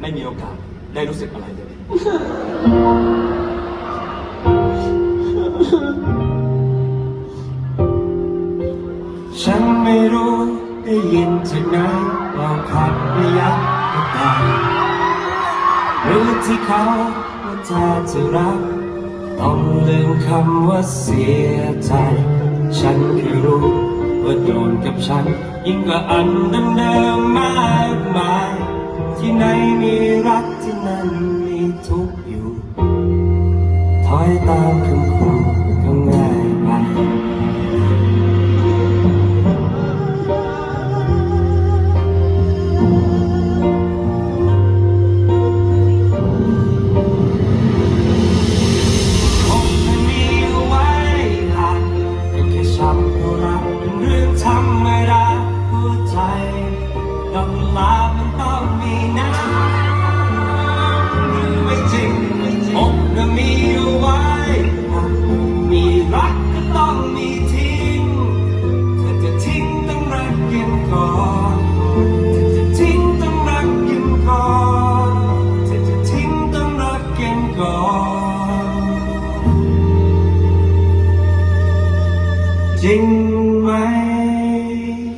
ไม่มีโอกาสได้รู้สึกอะไรเลย ฉันไม่รู้ได้ยินจากไหนว่าความไม่ยักก็ตายหรือที่เขาว่าเธอจะรัก ต้องลืมคำว่าเสียใจ ฉันแค่รู้ว่าโดนกับฉัน ยิ่งกว่าอันเดิม รักที่นั่นมีทุกข์อยู่ ถอยตามคำพูดก็ง่ายไปคงจะมีไว้หักก็แค่ช้รักเป็นเรื่องธรรมดาหัวใจดอกกุหลามันต้องมีน้ำ chính mấy